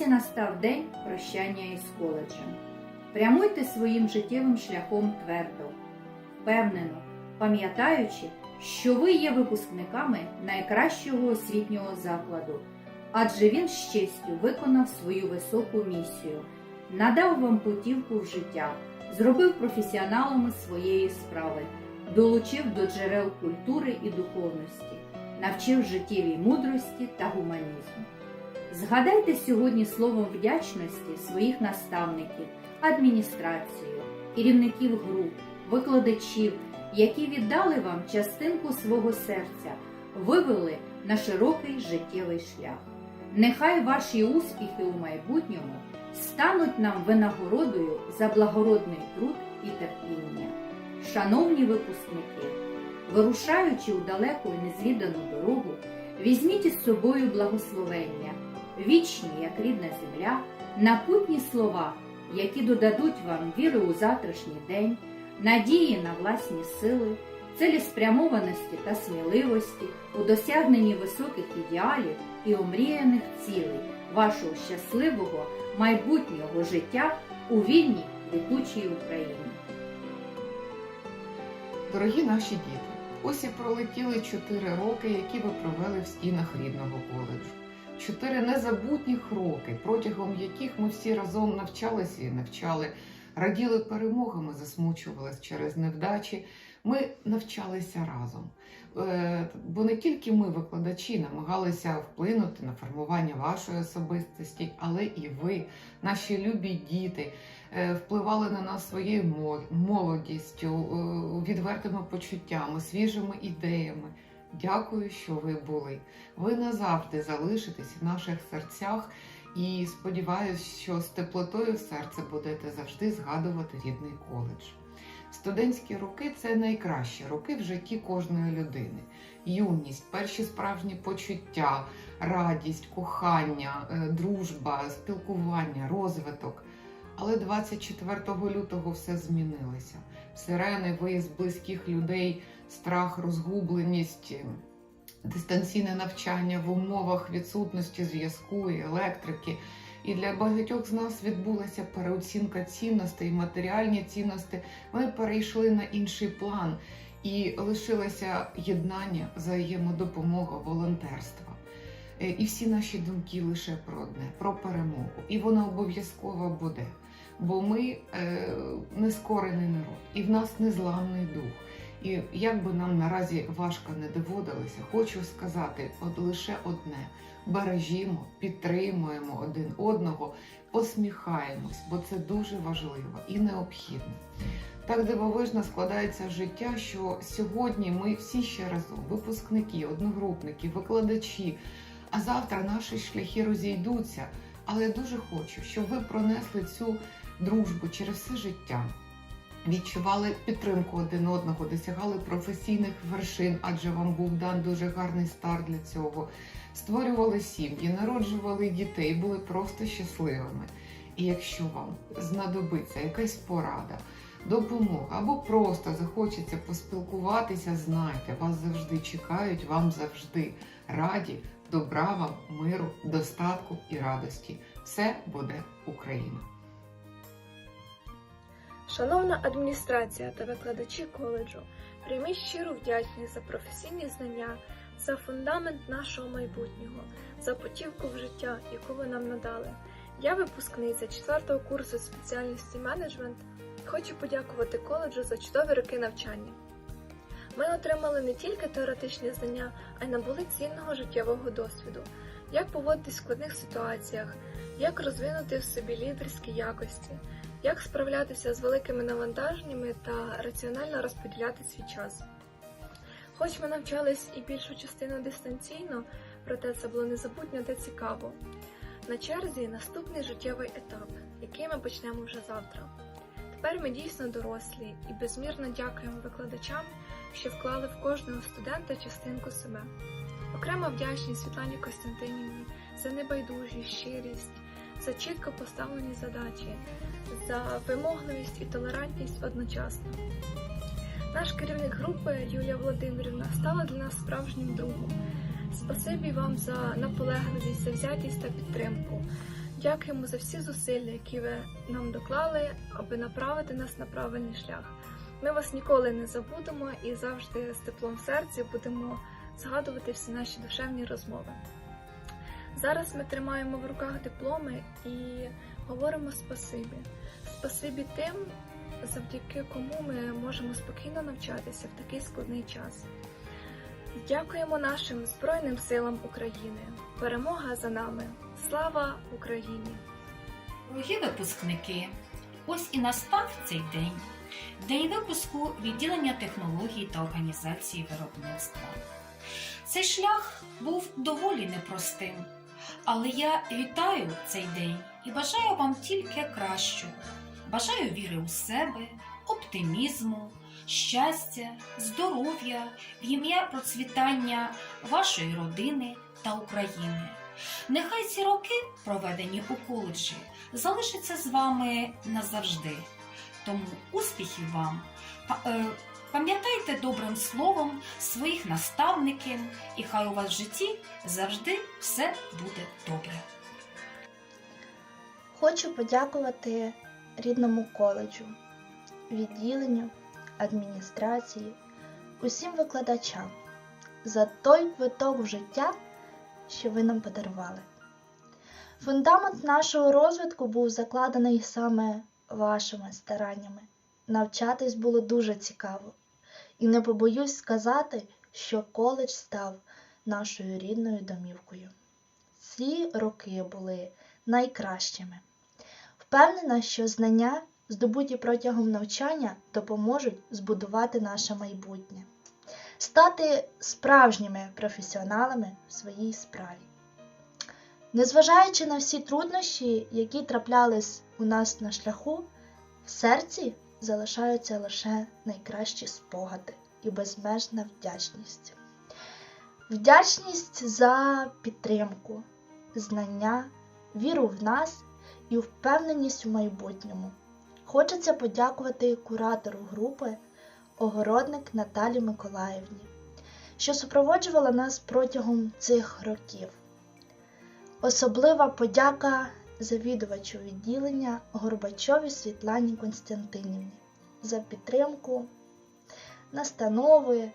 ось настав день прощання із коледжем. Прямуйте своїм життєвим шляхом твердо, впевнено, пам'ятаючи, що ви є випускниками найкращого освітнього закладу, адже він з честю виконав свою високу місію, надав вам путівку в життя, зробив професіоналами своєї справи, долучив до джерел культури і духовності, навчив життєвій мудрості та гуманізму. Згадайте сьогодні словом вдячності своїх наставників, адміністрацію, керівників груп, викладачів, які віддали вам частинку свого серця, вивели на широкий життєвий шлях. Нехай ваші успіхи у майбутньому стануть нам винагородою за благородний труд і терпіння. Шановні випускники, вирушаючи у далеку і незвідану дорогу, візьміть із собою благословення, вічні, як рідна земля, напутні слова, які додадуть вам віри у завтрашній день, надії на власні сили, цілеспрямованості та сміливості у досягненні високих ідеалів і омріяних цілей вашого щасливого майбутнього життя у вільній летучій Україні. Дорогі наші діти, ось і пролетіли чотири роки, які ви провели в стінах рідного коледжу. Чотири незабутніх роки, протягом яких ми всі разом навчалися і навчали, раділи перемогами, засмучувались через невдачі. Ми навчалися разом. Е, Бо не тільки ми, викладачі, намагалися вплинути на формування вашої особистості, але і ви, наші любі діти, е, впливали на нас своєю молодістю, е, відвертими почуттями, свіжими ідеями. Дякую, що ви були. Ви назавжди залишитесь в наших серцях і сподіваюся, що з теплотою в серце будете завжди згадувати рідний коледж. Студентські роки це найкращі роки в житті кожної людини. Юність, перші справжні почуття, радість, кохання, е, дружба, спілкування, розвиток. Але 24 лютого все змінилося. Сирени, виїзд близьких людей, страх, розгубленість, е, дистанційне навчання в умовах відсутності зв'язку і електрики. І для багатьох з нас відбулася переоцінка цінностей, матеріальні цінності. Ми перейшли на інший план і лишилося єднання, взаємодопомога, волонтерство. Е, І всі наші думки лише про одне про перемогу. І вона обов'язково буде. Бо ми е, нескорений народ, і в нас незламний дух. І як би нам наразі важко не доводилося, хочу сказати от лише одне: бережімо, підтримуємо один одного, посміхаємось, бо це дуже важливо і необхідно. Так дивовижно складається життя, що сьогодні ми всі ще разом, випускники, одногрупники, викладачі, а завтра наші шляхи розійдуться. Але я дуже хочу, щоб ви пронесли цю дружбу через все життя. Відчували підтримку один одного, досягали професійних вершин, адже вам був дан дуже гарний старт для цього. Створювали сім'ї, народжували дітей, були просто щасливими. І якщо вам знадобиться якась порада, допомога або просто захочеться поспілкуватися, знайте, вас завжди чекають, вам завжди раді, добра вам, миру, достатку і радості. Все буде Україна! Шановна адміністрація та викладачі коледжу, прийміть щиру вдячність за професійні знання, за фундамент нашого майбутнього, за путівку в життя, яку ви нам надали. Я випускниця 4 курсу спеціальності менеджмент. Хочу подякувати коледжу за чудові роки навчання. Ми отримали не тільки теоретичні знання, а й набули цінного життєвого досвіду, як поводитись в складних ситуаціях, як розвинути в собі лідерські якості, як справлятися з великими навантаженнями та раціонально розподіляти свій час. Хоч ми навчались і більшу частину дистанційно, проте це було незабутньо та цікаво. На черзі наступний життєвий етап, який ми почнемо вже завтра. Тепер ми дійсно дорослі і безмірно дякуємо викладачам, що вклали в кожного студента частинку себе. Окрема вдячність Світлані Костянтинівні за небайдужість, щирість, за чітко поставлені задачі, за вимогливість і толерантність одночасно. Наш керівник групи Юлія Володимирівна стала для нас справжнім другом. Спасибі вам за наполегливість, завзятість та підтримку. Дякуємо за всі зусилля, які ви нам доклали, аби направити нас на правильний шлях. Ми вас ніколи не забудемо і завжди з теплом в серці будемо згадувати всі наші душевні розмови. Зараз ми тримаємо в руках дипломи і говоримо спасибі. Спасибі тим, завдяки кому ми можемо спокійно навчатися в такий складний час. Дякуємо нашим Збройним силам України. Перемога за нами! Слава Україні! Дорогі випускники, ось і настав цей день. День випуску відділення технологій та організації виробництва. Цей шлях був доволі непростим, але я вітаю цей день і бажаю вам тільки кращого. Бажаю віри у себе, оптимізму, щастя, здоров'я, в ім'я процвітання вашої родини та України. Нехай ці роки, проведені у коледжі, залишаться з вами назавжди. Тому успіхів вам! Е, Пам'ятайте добрим словом своїх наставників, і хай у вас в житті завжди все буде добре. Хочу подякувати рідному коледжу, відділенню, адміністрації, усім викладачам за той виток життя, що ви нам подарували. Фундамент нашого розвитку був закладений саме вашими стараннями. Навчатись було дуже цікаво, і не побоюсь сказати, що коледж став нашою рідною домівкою. Ці роки були найкращими. Впевнена, що знання, здобуті протягом навчання, допоможуть збудувати наше майбутнє, стати справжніми професіоналами в своїй справі. Незважаючи на всі труднощі, які траплялись у нас на шляху, в серці залишаються лише найкращі спогади і безмежна вдячність. Вдячність за підтримку, знання, віру в нас і впевненість у майбутньому. Хочеться подякувати куратору групи Огородник Наталі Миколаївні, що супроводжувала нас протягом цих років. Особлива подяка завідувачу відділення Горбачові Світлані Константинівні за підтримку, настанови,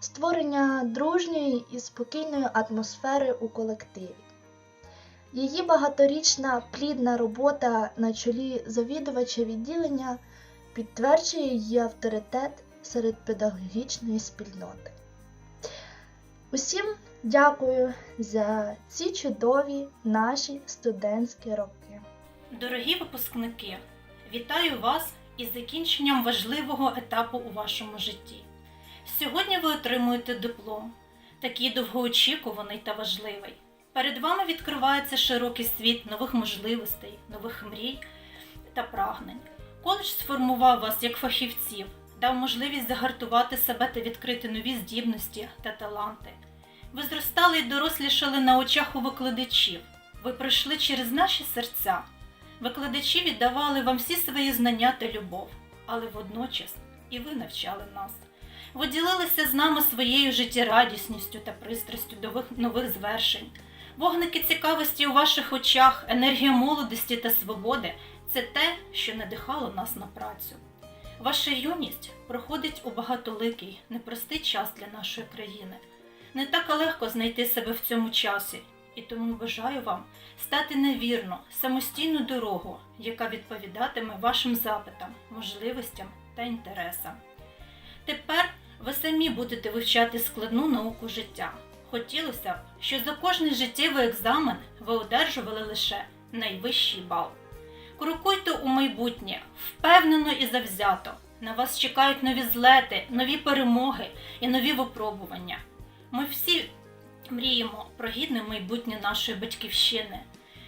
створення дружньої і спокійної атмосфери у колективі. Її багаторічна плідна робота на чолі завідувача відділення підтверджує її авторитет серед педагогічної спільноти. Усім дякую за ці чудові наші студентські роки. Дорогі випускники, вітаю вас із закінченням важливого етапу у вашому житті. Сьогодні ви отримуєте диплом, такий довгоочікуваний та важливий. Перед вами відкривається широкий світ нових можливостей, нових мрій та прагнень. Коледж сформував вас як фахівців, дав можливість загартувати себе та відкрити нові здібності та таланти. Ви зростали і дорослішали на очах у викладачів. Ви пройшли через наші серця. Викладачі віддавали вам всі свої знання та любов, але водночас і ви навчали нас. Ви ділилися з нами своєю життєрадісністю та пристрастю до вих- нових звершень. Вогники цікавості у ваших очах, енергія молодості та свободи це те, що надихало нас на працю. Ваша юність проходить у багатоликий, непростий час для нашої країни. Не так легко знайти себе в цьому часі, і тому бажаю вам стати на вірну, самостійну дорогу, яка відповідатиме вашим запитам, можливостям та інтересам. Тепер ви самі будете вивчати складну науку життя. Хотілося б, що за кожний життєвий екзамен ви одержували лише найвищий бал. Крокуйте у майбутнє впевнено і завзято. На вас чекають нові злети, нові перемоги і нові випробування. Ми всі мріємо про гідне майбутнє нашої батьківщини.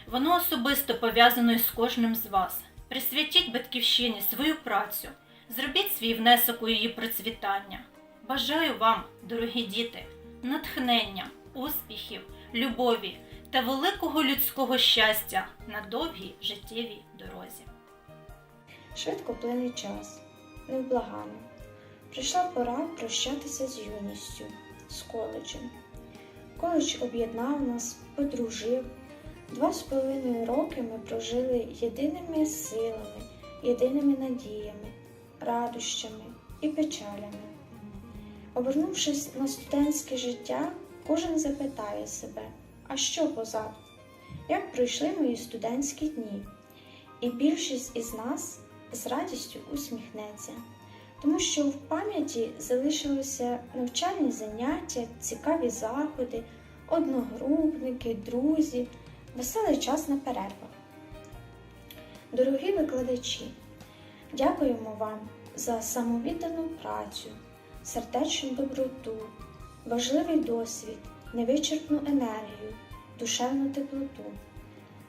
Воно особисто пов'язано із кожним з вас. Присвятіть батьківщині свою працю, зробіть свій внесок у її процвітання. Бажаю вам, дорогі діти, натхнення, успіхів, любові та великого людського щастя на довгій життєвій дорозі. Швидко плине час, невблагано. Прийшла пора прощатися з юністю, з коледжем. Коледж об'єднав нас, подружив. Два з половиною роки ми прожили єдиними силами, єдиними надіями, радощами і печалями. Обернувшись на студентське життя, кожен запитає себе, а що позаду? Як пройшли мої студентські дні? І більшість із нас з радістю усміхнеться, тому що в пам'яті залишилися навчальні заняття, цікаві заходи, одногрупники, друзі, веселий час на перервах. Дорогі викладачі, дякуємо вам за самовіддану працю, сердечну доброту, важливий досвід, невичерпну енергію, душевну теплоту.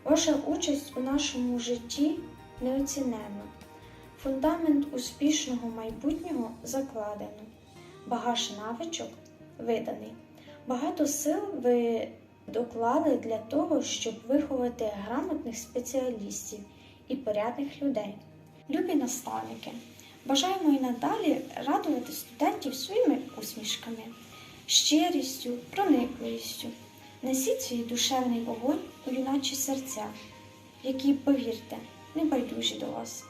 Ваша участь у нашому житті неоціненна. Фундамент успішного майбутнього закладено. Багаж навичок виданий. Багато сил ви доклали для того, щоб виховати грамотних спеціалістів і порядних людей. Любі наставники, бажаємо і надалі радувати студентів своїми усмішками, щирістю, проникливістю. Несіть свій душевний вогонь у юначі серця, які, повірте, не байдужі до вас.